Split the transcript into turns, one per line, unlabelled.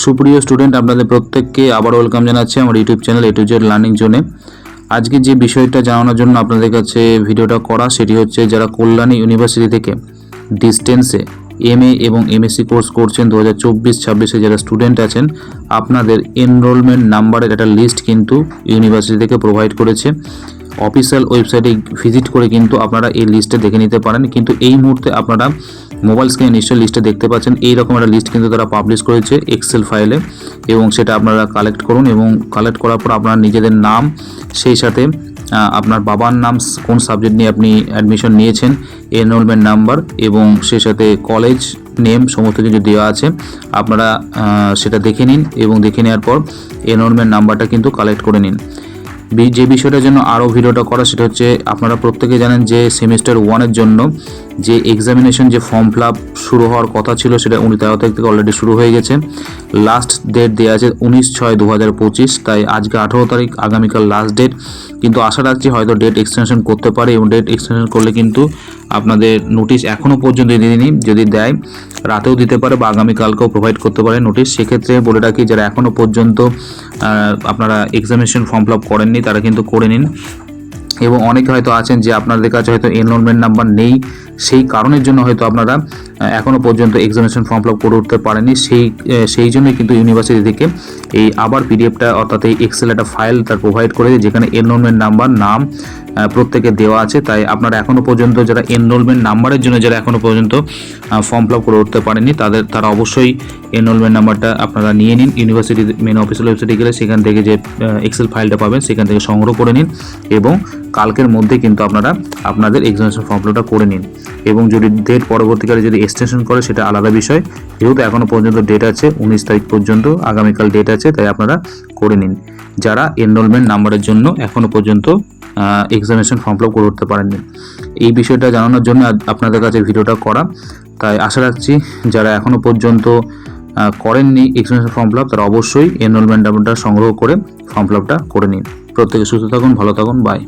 সুপ্রিয় স্টুডেন্ট, আপনাদের প্রত্যেককে আবার ওয়েলকাম জানাচ্ছি আমার YouTube channel A to Z learning জোনে আজকে যে বিষয়টা জানানোর জন্য আপনাদের কাছে ভিডিওটা করা, সেটি হচ্ছে যারা কল্যাণী ইউনিভার্সিটি থেকে ডিস্টেন্সে এমএ এবং এমএসসি কোর্স করছেন দু হাজার চব্বিশ ছাব্বিশে যারা স্টুডেন্ট আছেন, আপনাদের এনরোলমেন্ট নাম্বারের একটা লিস্ট কিন্তু ইউনিভার্সিটি থেকে প্রোভাইড করেছে। অফিসিয়াল ওয়েবসাইটে ভিজিট করে কিন্তু আপনারা এই লিস্টে দেখে নিতে পারেন। কিন্তু এই মুহূর্তে আপনারা মোবাইল স্ক্রিনে নিশ্চয়ই লিস্টে দেখতে পাচ্ছেন। এই রকম একটা লিস্ট কিন্তু তারা পাবলিশ করেছে এক্সেল ফাইলে এবং সেটা আপনারা কালেক্ট করুন এবং কালেক্ট করার পর আপনার নিজেদের নাম, সেই সাথে আপনার বাবার নাম, কোন সাবজেক্ট নিয়ে আপনি অ্যাডমিশন নিয়েছেন এনরোলমেন্ট নাম্বার এবং সেই সাথে কলেজ নেম সমস্ত কিছু দেওয়া আছে। আপনারা সেটা দেখে নিন এবং দেখে নেওয়ার পর এনরোলমেন্ট নাম্বারটা কিন্তু কালেক্ট করে নিন। যে বিষয়টার জন্য আরও ভিডিওটা করা, সেটা হচ্ছে আপনারা প্রত্যেকে জানেন যে সেমিস্টার ওয়ানের জন্য যে এক্সামিনেশন যে ফর্ম ফিল আপ শুরু হওয়ার কথা ছিল সেটা উনি তেরো তারিখ থেকে অলরেডি শুরু হয়ে গেছে। লাস্ট ডেট দেওয়া আছে উনিশ ছয় দু হাজার পঁচিশ, তাই আজকে আঠেরো তারিখ, আগামীকাল লাস্ট ডেট কিন্তু আশা রাখছি হয়তো ডেট এক্সটেনশন করতে পারে এবং ডেট এক্সটেনশন করলে কিন্তু আপনাদের নোটিশ এখনও পর্যন্ত দিইনি। যদি দেয়, রাতেও দিতে পারে বা আগামীকালকেও প্রোভাইড করতে পারে নোটিশ সেক্ষেত্রে বলে রাখি, যারা এখনও পর্যন্ত আপনারা এক্সামিনেশন ফর্ম ফিল আপ করেননি, তারা কিন্তু করে নিন। এবং অনেকে হয়তো আছেন যে আপনাদের কাছে হয়তো এনরোলমেন্ট নাম্বার নেই সেই কারণের জন্য হয়তো আপনারা আহ, এখনও পর্যন্ত এক্সামিনেশন ফর্ম ফিল করে উঠতে পারেননি। সেই সেই জন্যই কিন্তু ইউনিভার্সিটি থেকে এই আবার পিডিএফটা অর্থাৎ এই এক্সেল একটা ফাইল তার প্রোভাইড করে যেখানে এনরোলমেন্ট নাম্বার নাম প্রত্যেকে দেওয়া আছে তাই আপনারা এখনও পর্যন্ত যারা এনরোলমেন্ট নাম্বারের জন্য যারা এখনও পর্যন্ত ফর্ম ফিল করে উঠতে পারেননি তাদের তারা অবশ্যই এনরোলমেন্ট নাম্বারটা আপনারা নিয়ে নিন। ইউনিভার্সিটি মেন অফিসিয়াল ওয়েবসাইটে গেলে সেখান থেকে যে এক্সেল ফাইলটা পাবেন সেখান থেকে সংগ্রহ করে নিন এবং কালকের মধ্যে কিন্তু আপনারা আপনাদের এক্সামিনেশন ফর্ম ফিলআপটা করে নিন। এবং যদি ডেট পরবর্তীকালে যদি এক্সটেনশন করে, সেটা আলাদা বিষয়। যেহেতু এখনও পর্যন্ত ডেট আছে, উনিশ তারিখ পর্যন্ত, আগামীকাল ডেট আছে, তাই আপনারা করে নিন। যারা এনরোলমেন্ট নাম্বারের জন্য এখনও পর্যন্ত এক্সামিনেশন ফর্ম ফিল করে উঠতে পারেননি। এই বিষয়টা জানানোর জন্য আপনাদের কাছে ভিডিওটা করা। তাই আশা রাখছি যারা এখনও পর্যন্ত করেননি এক্সামিনেশন ফর্ম ফিল তারা অবশ্যই এনরোলমেন্ট নাম্বারটা সংগ্রহ করে ফর্ম ফিল করে নিন। প্রত্যেকে সুস্থ থাকুন, ভালো থাকুন বাই